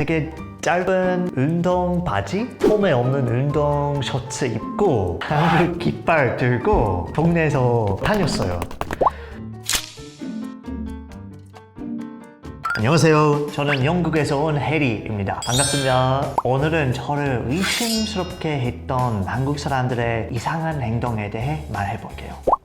되게 짧은 운동 바지, 폼에 없는 운동 셔츠 입고 한국 깃발 들고 동네에서 다녔어요. 안녕하세요. 저는 영국에서 온 해리입니다. 반갑습니다. 오늘은 저를 의심스럽게 했던 한국 사람들의 이상한 행동에 대해 말해볼게요.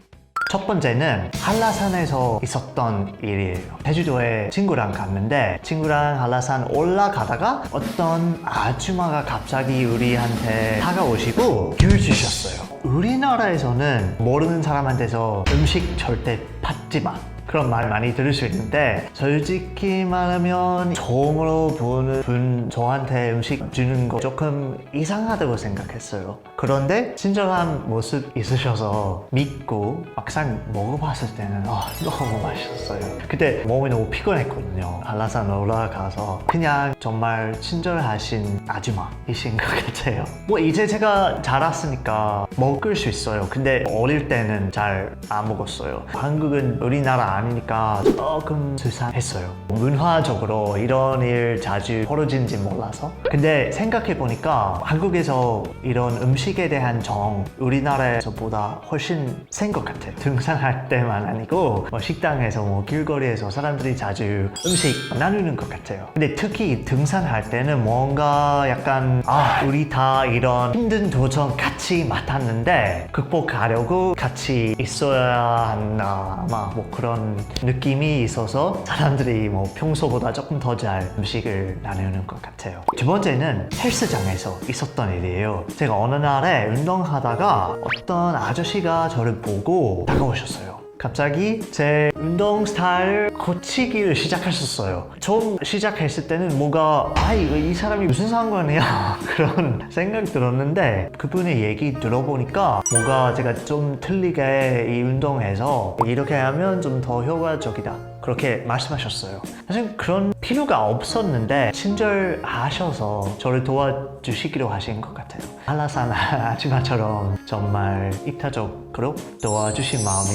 첫 번째는 한라산에서 있었던 일이에요. 제주도에 친구랑 갔는데 친구랑 한라산 올라가다가 어떤 아줌마가 갑자기 우리한테 다가오시고 귤 주셨어요. 우리나라에서는 모르는 사람한테서 음식 절대 받지 마. 그런 말 많이 들을 수 있는데 솔직히 말하면 처음으로 보는 분 저한테 음식 주는 거 조금 이상하다고 생각했어요. 그런데 친절한 모습 있으셔서 믿고 막상 먹어봤을 때는 아, 너무 맛있었어요. 그때 몸이 너무 피곤했거든요. 한라산 올라가서 그냥 정말 친절하신 아줌마이신 것 같아요. 뭐 이제 제가 자랐으니까 먹을 수 있어요. 근데 어릴 때는 잘 안 먹었어요. 한국은 우리나라 아니니까 조금 수상했어요. 문화적으로 이런 일 자주 벌어진지 몰라서. 근데 생각해보니까 한국에서 이런 음식에 대한 정 우리나라에서보다 훨씬 센 것 같아요. 등산할 때만 아니고 뭐 식당에서 뭐 길거리에서 사람들이 자주 음식 나누는 것 같아요. 근데 특히 등산할 때는 뭔가 약간 아 우리 다 이런 힘든 도전 같이 맡았는데 극복하려고 같이 있어야 한다 아마 뭐 그런 느낌이 있어서 사람들이 뭐 평소보다 조금 더 잘 음식을 나누는 것 같아요. 두 번째는 헬스장에서 있었던 일이에요. 제가 어느 날에 운동하다가 어떤 아저씨가 저를 보고 다가오셨어요 갑자기 제 운동 스타일 고치기를 시작하셨어요. 처음 시작했을 때는 뭔가 아이 이 사람이 무슨 상관이야 그런 생각 들었는데 그분의 얘기 들어보니까 뭔가 제가 좀 틀리게 이 운동해서 이렇게 하면 좀 더 효과적이다. 그렇게 말씀하셨어요. 사실 그런 필요가 없었는데 친절하셔서 저를 도와주시기로 하신 것 같아요. 한라산 아줌마처럼 정말 입타적으로 도와주신 마음이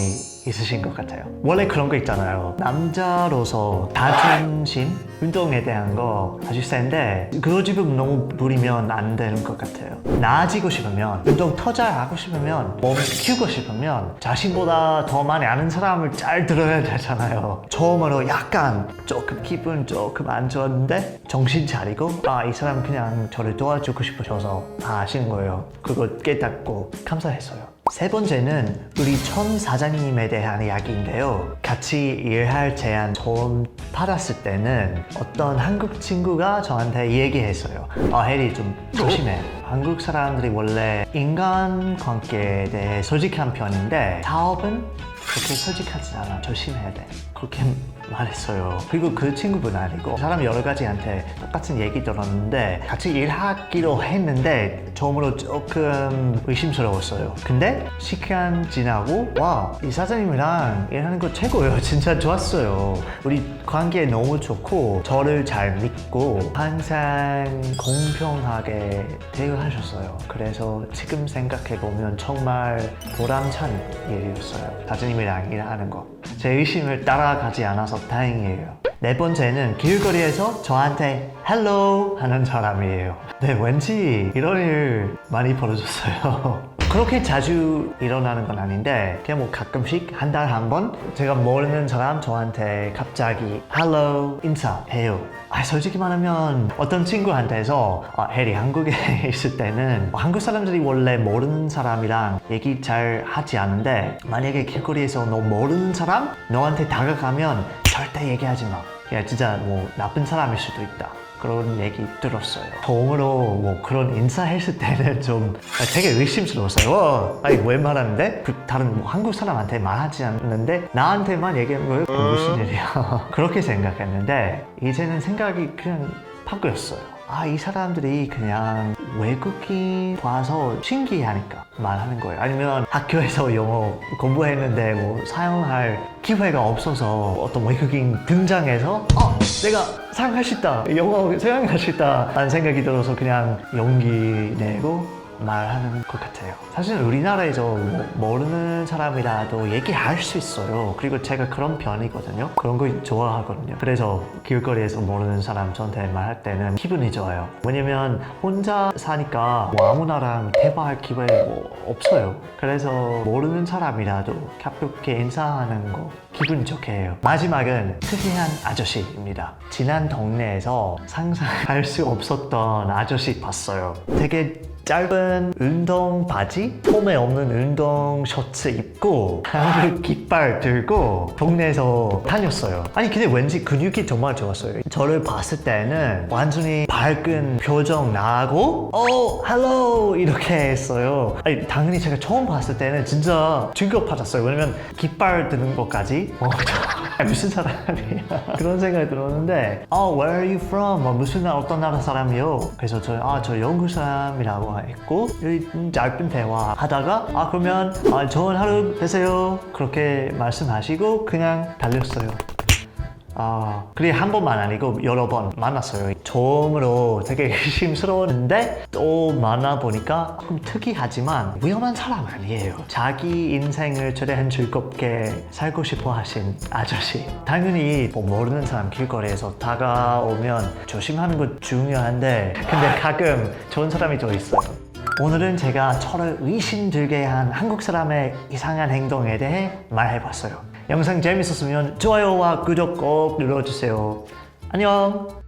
있으신 것 같아요. 원래 그런 거 있잖아요. 남자로서 자존심, 운동에 대한 거 아주 센데 그거 지금 너무 부리면 안 되는 것 같아요. 나아지고 싶으면 운동 더 잘하고 싶으면 몸 키우고 싶으면 자신보다 더 많이 아는 사람을 잘 들어야 되잖아요. 처음으로 약간 조금 기분 조금 안 좋았는데 정신 차리고 아 이 사람 그냥 저를 도와주고 싶으셔서 다 하시는 거예요. 그걸 깨닫고 감사했어요. 세 번째는 우리 천 사장님에 대한 이야기인데요. 같이 일할 제안 처음 받았을 때는 어떤 한국 친구가 저한테 얘기했어요. 아, 해리 좀 조심해. 한국 사람들이 원래 인간 관계에 대해 솔직한 편인데 사업은 그렇게 솔직하지 않아. 조심해야 돼. 그렇게 말했어요. 그리고 그 친구분 아니고 사람 여러 가지한테 똑같은 얘기 들었는데 같이 일하기로 했는데 처음으로 조금 의심스러웠어요. 근데 시간 지나고 와 이 사장님이랑 일하는 거 최고예요. 진짜 좋았어요. 우리 관계 너무 좋고 저를 잘 믿고 항상 공평하게 대우하셨어요. 그래서 지금 생각해 보면 정말 보람찬 일이었어요. 사장님이랑 일하는 거. 제 의심을 따라 가지 않아서 다행이에요. 네 번째는 길거리에서 저한테 헬로 하는 사람이에요. 네, 왠지 이런 일 많이 벌어졌어요. 그렇게 자주 일어나는 건 아닌데 그냥 뭐 가끔씩 한 달 한 번 제가 모르는 사람 저한테 갑자기 헬로 인사해요. 아, 솔직히 말하면 어떤 친구한테서 아, 해리 한국에 있을 때는 한국 사람들이 원래 모르는 사람이랑 얘기 잘 하지 않는데 만약에 길거리에서 너 모르는 사람 너한테 다가가면 절대 얘기하지 마. 그냥 진짜 뭐 나쁜 사람일 수도 있다. 그런 얘기 들었어요. 처음으로 뭐 그런 인사했을 때는 좀 되게 의심스러웠어요. 어, 아니 왜 말하는데? 그 다른 뭐 한국 사람한테 말하지 않는데 나한테만 얘기하는 거예요? 그 무슨 일이야? 그렇게 생각했는데 이제는 생각이 그냥 바뀌었어요. 아, 이 사람들이 그냥 외국인 와서 신기하니까 말하는 거예요. 아니면 학교에서 영어 공부했는데 뭐 사용할 기회가 없어서 어떤 외국인 등장해서 어, 내가 사용할 수 있다. 영어 사용할 수 있다. 라는 생각이 들어서 그냥 용기 내고 말하는 것 같아요. 사실 우리나라에서 뭐 모르는 사람이라도 얘기할 수 있어요. 그리고 제가 그런 편이거든요. 그런 거 좋아하거든요. 그래서 길거리에서 모르는 사람 저한테 말할 때는 기분이 좋아요. 왜냐면 혼자 사니까 뭐 아무나랑 대화할 기회 뭐 없어요. 그래서 모르는 사람이라도 가볍게 인사하는 거 기분 좋게 해요. 마지막은 특이한 아저씨입니다. 지난 동네에서 상상할 수 없었던 아저씨 봤어요. 되게 짧은 운동 바지, 폼에 없는 운동 셔츠 입고 깃발 들고 동네에서 다녔어요. 아니 근데 왠지 근육이 정말 좋았어요. 저를 봤을 때는 완전히 밝은 표정 나고 어, 헬로 이렇게 했어요. 아니 당연히 제가 처음 봤을 때는 진짜 충격받았어요. 왜냐면 깃발 드는 것까지 어, 저- 무슨 사람이야 그런 생각이 들었는데 어, where are you from? 뭐 무슨 나 어떤 나라 사람이요? 그래서 저, 아, 저 영국 사람이라고 했고 여기 짧은 대화 하다가 아 그러면 아, 좋은 하루 되세요. 그렇게 말씀하시고 그냥 달렸어요 아, 그게 한 번만 아니고 여러 번 만났어요. 처음으로 되게 의심스러웠는데 또 만나보니까 좀 특이하지만 위험한 사람 아니에요. 자기 인생을 최대한 즐겁게 살고 싶어 하신 아저씨. 당연히 뭐 모르는 사람 길거리에서 다가오면 조심하는 거 중요한데 근데 가끔 좋은 사람이 더 있어요. 오늘은 제가 저를 의심들게 한 한국 사람의 이상한 행동에 대해 말해봤어요. 영상 재밌었으면 좋아요와 구독 꼭 눌러주세요. 안녕!